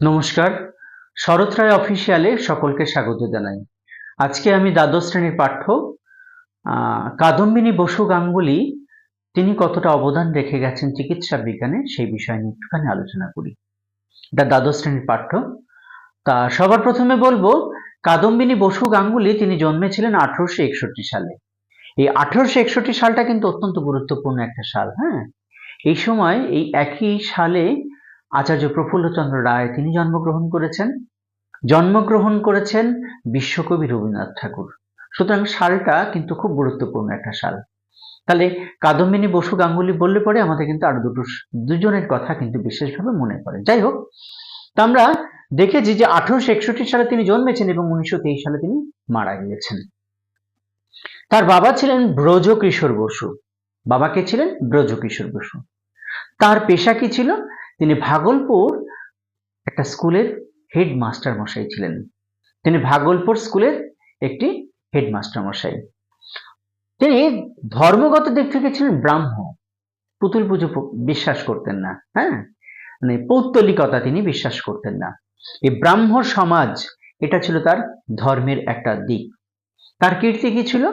নমস্কার। শরৎ রায় অফিসিয়ালে সকলকে স্বাগত জানাই। আজকে আমি দ্বাদশ শ্রেণির পাঠ্য কাদম্বিনী বসু গাঙ্গুলি, তিনি কতটা অবদান রেখে গেছেন চিকিৎসা বিজ্ঞানে, সেই বিষয় নিয়ে একটুখানি আলোচনা করি। এটা দ্বাদশ শ্রেণির পাঠ্য। তা সবার প্রথমে বলব, কাদম্বিনী বসু গাঙ্গুলি তিনি জন্মেছিলেন আঠারোশো একষট্টি সালে। এই আঠারোশো একষট্টি সালটা কিন্তু অত্যন্ত গুরুত্বপূর্ণ একটা সাল হ্যাঁ? এই সময় এই একই সালে আচার্য প্রফুল্লচন্দ্র রায় তিনি জন্মগ্রহণ করেছেন। জন্মগ্রহণ করেছেন বিশ্বকবি রবীন্দ্রনাথ ঠাকুর। সুতরাং সালটা কিন্তু খুব গুরুত্বপূর্ণ একটা সাল। তাহলে কাদম্বিনী বসু গাঙ্গুলি বললে পরে আমাদের কিন্তু আরও দুটো দুজনের কথা কিন্তু বিশেষভাবে মনে পড়ে। যাই হোক, তা আমরা দেখেছি যে আঠারোশো একষট্টি সালে তিনি জন্মেছেন এবং উনিশশো তেইশ সালে তিনি মারা গিয়েছেন। তার বাবা ছিলেন ব্রজ কিশোর বসু বাবাকে ছিলেন? ব্রজ কিশোর বসু। তার পেশা কি ছিল? তিনি ভাগলপুর একটা স্কুলের হেডমাস্টার মশাই ছিলেন। তিনি ভাগলপুর স্কুলের একটি হেডমাস্টার মশাই। তিনি ধর্মগত দিক থেকে ছিলেন ব্রাহ্ম। পুতুল পুজো বিশ্বাস করতেন না হ্যাঁ? মানে পৌত্তলিকতা তিনি বিশ্বাস করতেন না। এই ব্রাহ্ম সমাজ, এটা ছিল তার ধর্মের একটা দিক। তার কীর্তি কি ছিল?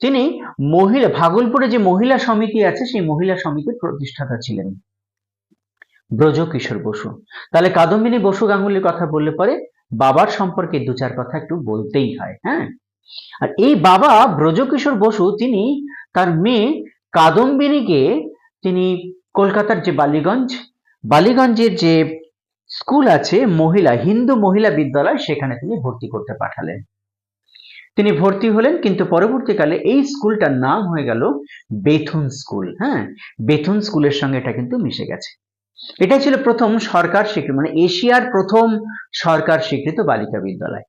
তিনি মহিলা, ভাগলপুরে যে মহিলা সমিতি আছে, সেই মহিলা সমিতির প্রতিষ্ঠাতা ছিলেন। ব্রজ কিশোর বসু। তাহলে কাদম্বিনী বসু গাঙ্গুলির কথা বললে পরে বাবার সম্পর্কে দু চার কথা একটু বলতেই হয় হ্যাঁ? আর এই বাবা ব্রজকিশোর বসু, তিনি তার মেয়ে কাদম্বিনীকে তিনি কলকাতার যে বালিগঞ্জ, বালিগঞ্জের যে স্কুল আছে, মহিলা, হিন্দু মহিলা বিদ্যালয়, সেখানে তিনি ভর্তি করতে পাঠালেন। তিনি ভর্তি হলেন, কিন্তু পরবর্তীকালে এই স্কুলটার নাম হয়ে গেল বেথুন স্কুল হ্যাঁ? বেথুন স্কুলের সঙ্গে এটা কিন্তু মিশে গেছে। এটা ছিল প্রথম সরকার স্বীকৃত মানে এশিয়ার প্রথম সরকার স্বীকৃত বালিকা বিদ্যালয়।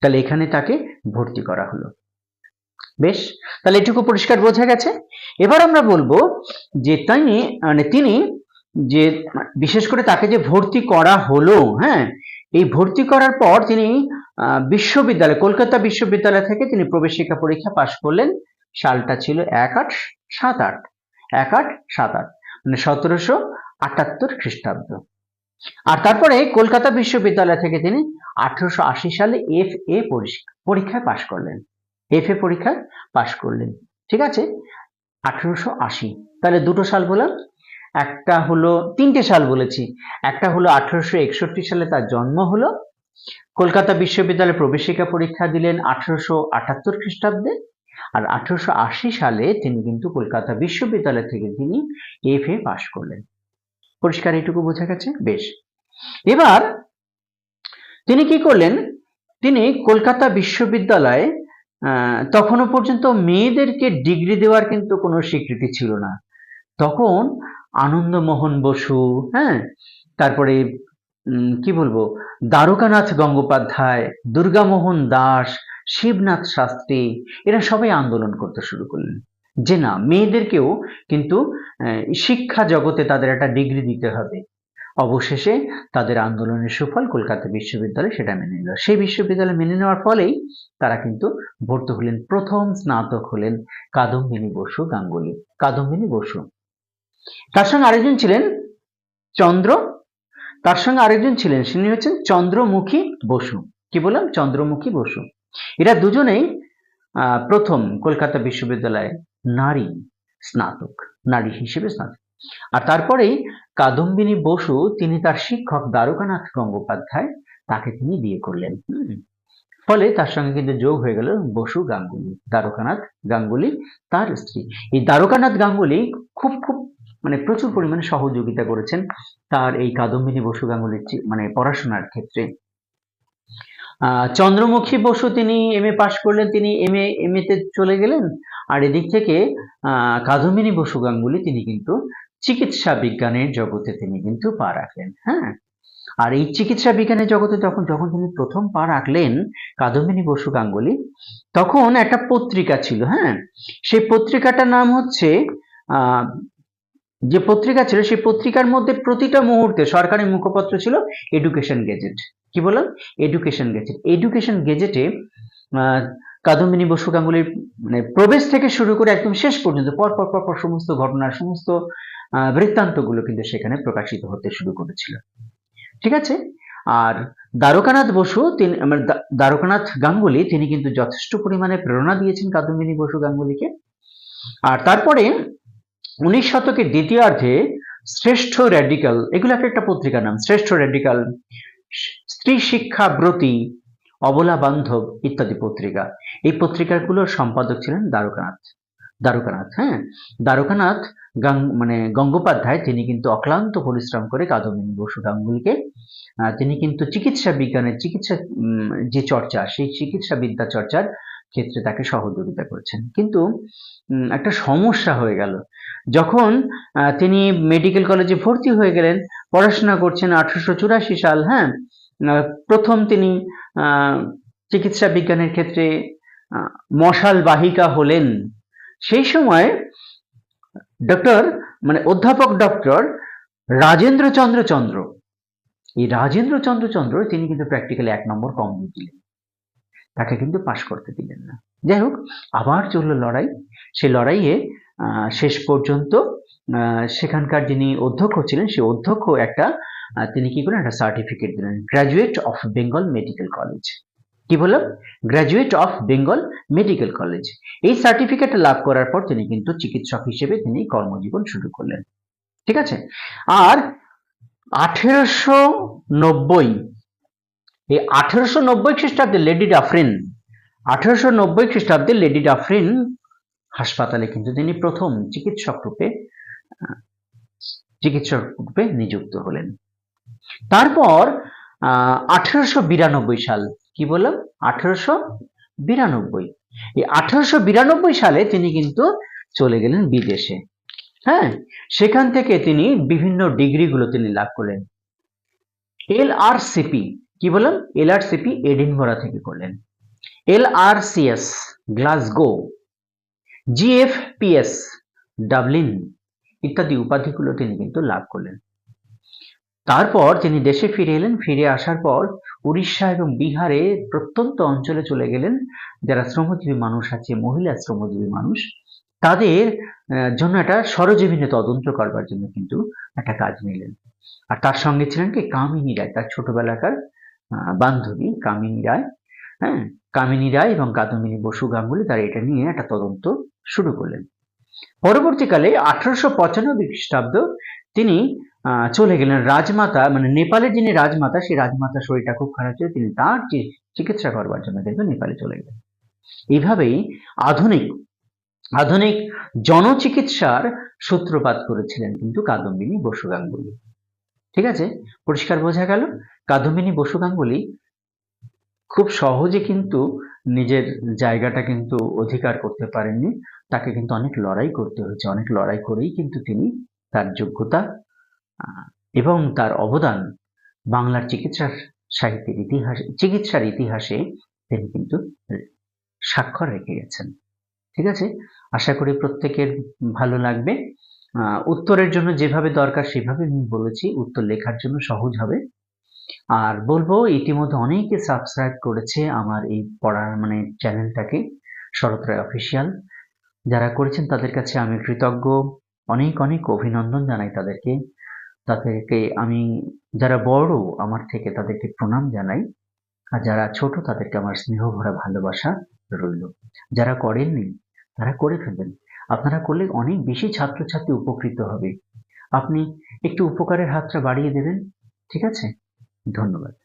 তাহলে এখানে তাকে ভর্তি করা হলো। বেশ, তাহলে এটুকু পরিষ্কার বোঝা গেছে। এবার আমরা বলব যে তিনি মানে তিনি যে, বিশেষ করে তাকে যে ভর্তি করা হলো হ্যাঁ এই ভর্তি করার পর তিনি বিশ্ববিদ্যালয়, কলকাতা বিশ্ববিদ্যালয় থেকে তিনি প্রবেশিকা পরীক্ষা পাশ করলেন। সালটা ছিল এক আট সাত আট। এক আট সাত আট মানে সতেরোশো আটাত্তর খ্রিস্টাব্দ। আর তারপরে কলকাতা বিশ্ববিদ্যালয় থেকে তিনি আঠারোশো আশি সালে এফ এ পরীক্ষায় পাশ করলেন। এফ এ পরীক্ষায় পাশ করলেন। ঠিক আছে? আঠারোশো আশি। তাহলে দুটো সাল বললাম। একটা হলো, তিনটে সাল বলেছি। একটা হলো আঠারোশো একষট্টি সালে তার জন্ম হলো। কলকাতা বিশ্ববিদ্যালয়ে প্রবেশিকা পরীক্ষা দিলেন আঠারোশো আটাত্তর খ্রিস্টাব্দে। আর আঠারোশো আশি সালে তিনি কিন্তু কলকাতা বিশ্ববিদ্যালয় থেকে তিনি এফ এ পাশ করলেন। পরিষ্কার এইটুকু বোঝা গেছে? বেশ। এবার তিনি কি করলেন? তিনি কলকাতা বিশ্ববিদ্যালয়ে তখনও পর্যন্ত মেয়েদেরকে ডিগ্রি দেওয়ার কিন্তু কোনো স্বীকৃতি ছিল না। তখন আনন্দমোহন বসু হ্যাঁ তারপরে কি বলব, দ্বারকানাথ গঙ্গোপাধ্যায়, দুর্গামোহন দাস, শিবনাথ শাস্ত্রী, এরা সবাই আন্দোলন করতে শুরু করলেন। যে না, মেয়েদেরকেও কিন্তু শিক্ষা জগতে তাদের একটা ডিগ্রি দিতে হবে। অবশেষে তাদের আন্দোলনের সুফল কলকাতা বিশ্ববিদ্যালয় সেটা মেনে নিল। সেই বিশ্ববিদ্যালয় মেনে নেওয়ার ফলেই তারা কিন্তু ভর্তি হলেন। প্রথম স্নাতক হলেন কাদম্বিনী বসু গাঙ্গুলি। কাদম্বিনী বসু। তার সঙ্গে আরেকজন ছিলেন চন্দ্র। তার সঙ্গে আরেকজন ছিলেন, তিনি হচ্ছেন চন্দ্রমুখী বসু। কি বললাম? চন্দ্রমুখী বসু। এরা দুজনেই প্রথম কলকাতা বিশ্ববিদ্যালয়ে নারী স্নাতক, নারী হিসেবে স্নাতক। আর তারপরেই কাদম্বিনী বসু তিনি তার শিক্ষক দ্বারকানাথ গঙ্গোপাধ্যায় তাকে তিনি বিয়ে করলেন। ফলে তার সঙ্গে কিন্তু যোগ হয়ে গেল বসু গাঙ্গুলি, দ্বারকানাথ গাঙ্গুলি তার স্ত্রী। এই দ্বারকানাথ গাঙ্গুলি খুব খুব মানে প্রচুর পরিমাণে সহযোগিতা করেছেন তার এই কাদম্বিনী বসু গাঙ্গুলির মানে পড়াশোনার ক্ষেত্রে। চন্দ্রমুখী বসু তিনি এম এ পাশ করলেন তিনি এম এ এম তে চলে গেলেন। আর এদিক থেকে আহ, কাদম্বিনী বসু গাঙ্গুলি তিনি কিন্তু চিকিৎসা বিজ্ঞানের জগতে তিনি কিন্তু পা রাখলেন হ্যাঁ? আর এই চিকিৎসা বিজ্ঞানের জগতে যখন যখন তিনি প্রথম পা রাখলেন কাদম্বিনী বসু গাঙ্গুলি তখন একটা পত্রিকা ছিল হ্যাঁ? সেই পত্রিকাটার নাম হচ্ছে যে পত্রিকা ছিল সেই পত্রিকার মধ্যে প্রতিটা মুহূর্তে সরকারি মুখপত্র ছিল এডুকেশন গেজেট কি বললাম? এডুকেশন গেজেট এডুকেশন গেজেটে কাদম্বিনী বসু গাঙ্গুলির মানে প্রবেশ থেকে শুরু করে একদম শেষ পর্যন্ত পর পর পর পর সমস্ত ঘটনার সমস্ত বৃত্তান্তগুলো কিন্তু সেখানে প্রকাশিত হতে শুরু করেছিল। ঠিক আছে? আর দ্বারকানাথ বসু, তিনি দ্বারকানাথ গাঙ্গুলি, তিনি কিন্তু যথেষ্ট পরিমাণে প্রেরণা দিয়েছেন কাদম্বিনী বসু গাঙ্গুলিকে। আর তারপরে উনিশ শতকের দ্বিতীয়ার্ধে শ্রেষ্ঠ র্যাডিক্যাল এগুলো একটা পত্রিকার নাম, শ্রেষ্ঠ র্যাডিক্যাল স্ত্রী শিক্ষা ব্রতী অবলা বান্ধব ইত্যাদি পত্রিকা। এই পত্রিকাগুলোর সম্পাদক ছিলেন দ্বারকানাথ। দ্বারকানাথ হ্যাঁ? দ্বারকানাথ গাং মানে গঙ্গোপাধ্যায়, তিনি কিন্তু অক্লান্ত পরিশ্রম করে কাদম্বিনী বসু গাঙ্গুলিকে তিনি কিন্তু চিকিৎসা বিজ্ঞানের চিকিৎসা যে চর্চা, সেই চিকিৎসা বিদ্যা চর্চার ক্ষেত্রে তাকে সহযোগিতা করেছেন। কিন্তু একটা সমস্যা হয়ে গেল। যখন তিনি মেডিকেল কলেজে ভর্তি হয়ে গেলেন, পড়াশোনা করছেন আঠারোশো চুরাশি সাল হ্যাঁ? প্রথম তিনি চিকিৎসা বিজ্ঞানের ক্ষেত্রে মশাল বাহিকা হলেন। সেই সময় ডক্টর মানে অধ্যাপক ডক্টর রাজেন্দ্র চন্দ্র। চন্দ্র এই রাজেন্দ্র চন্দ্র চন্দ্র তিনি কিন্তু প্র্যাকটিক্যালি এক নম্বর কম দিলেন। তাকে কিন্তু পাশ করতে দিলেন না। যাই হোক আবার চলল লড়াই। সেই লড়াইয়ে শেষ পর্যন্ত সেখানকার যিনি অধ্যক্ষ ছিলেন সেই অধ্যক্ষ একটা আহ, তিনি কি করলেন? একটা সার্টিফিকেট দিলেন। Graduate of Bengal medical college কি বললাম graduate of Bengal medical college এই সার্টিফিকেট লাভ করার পর তিনি কিন্তু চিকিৎসক হিসেবে তিনি কর্মজীবন শুরু করলেন। ঠিক আছে? আর আঠেরোশো নব্বই, এই আঠেরোশো নব্বই খ্রিস্টাব্দে লেডি ডাফরিন আঠেরোশো নব্বই খ্রিস্টাব্দে লেডি ডাফরিন হাসপাতালে কিন্তু তিনি প্রথম চিকিৎসক রূপে চিকিৎসক রূপে নিযুক্ত হলেন। তারপর আঠেরোশো বিরানব্বই সাল, কি বললাম? আঠেরোশো বিরানব্বই। এই আঠেরোশো বিরানব্বই সালে তিনি কিন্তু চলে গেলেন বিদেশে। হ্যাঁ? সেখান থেকে তিনি বিভিন্ন ডিগ্রিগুলো তিনি লাভ করলেন। এল আর সিপি কি বললাম? এল আর সিপি এডিনবরা থেকে করলেন। L R CS Glasgow GFPS Dublin ইত্যাদি উপাধিগুলো তিনি কিন্তু লাভ করলেন। তারপর তিনি দেশে ফিরে এলেন, ফিরে আসার পর উড়িষ্যা এবং বিহারে প্রত্যন্ত অঞ্চলে চলে গেলেন যারা শ্রমজীবী মানুষ আছে, মহিলা শ্রমজীবী মানুষ, তাদের জন্য একটা সরজমিনে তদন্ত করবার জন্য কিন্তু একটা কাজ নিলেন। আর তার সঙ্গে ছিলেন কি? কামিনী রায়, তার ছোটবেলাকার বান্ধবী কামিনী রায়। হ্যাঁ কামিনী রায় এবং কাদম্বিনী বসু গাঙ্গুলি তারা এটা নিয়ে একটা তদন্ত শুরু করলেন। পরবর্তীকালে আঠারোশো পঁচানব্বই খ্রিস্টাব্দ তিনি চলে গেলেন রাজমাতা মানে নেপালের যিনি রাজমাতা, সেই রাজমাতার শরীরটা খুব খারাপ ছিল, তিনি তার চিকিৎসা করবার জন্য কিন্তু নেপালে চলে গেলেন। এইভাবেই আধুনিক আধুনিক জনচিকিৎসার সূত্রপাত করেছিলেন কিন্তু কাদম্বিনী বসু গাঙ্গুলি। ঠিক আছে? পরিষ্কার বোঝা গেল? কাদম্বিনী বসু গাঙ্গুলি খুব সহজে কিন্তু নিজের জায়গাটা কিন্তু অধিকার করতে পারেননি। তাকে কিন্তু অনেক লড়াই করতে হয়েছে, অনেক লড়াই করেই কিন্তু তিনি তার যোগ্যতা এবং তার অবদান বাংলার চিকিৎসার সাহিত্যের ইতিহাসে, চিকিৎসার ইতিহাসে তিনি কিন্তু স্বাক্ষর রেখে গেছেন। ঠিক আছে? আশা করি প্রত্যেকের ভালো লাগবে। উত্তরের জন্য যেভাবে দরকার সেভাবে আমি বলেছি, উত্তর লেখার জন্য সহজ হবে। আর বলব, ইতিমধ্যে অনেকে সাবস্ক্রাইব করেছে আমার এই পড়ার মানে চ্যানেলটাকে শরৎ রায় অফিসিয়াল যারা করেছেন তাদের কাছে আমি কৃতজ্ঞ। অনেক অনেক অভিনন্দন জানাই তাদেরকে। তাদেরকে আমি, যারা বড়, আমার থেকে তাদেরকে প্রণাম জানাই। আর যারা ছোট, তাদেরকে আমার স্নেহ ভরা ভালোবাসা রইল। যারা করেননি, তারা করে ফেলবেন। আপনারা করলে অনেক বেশি ছাত্রছাত্রী উপকৃত হবে। আপনি একটু উপকারের হাতটা বাড়িয়ে দেবেন, ঠিক আছে? ধন্যবাদ।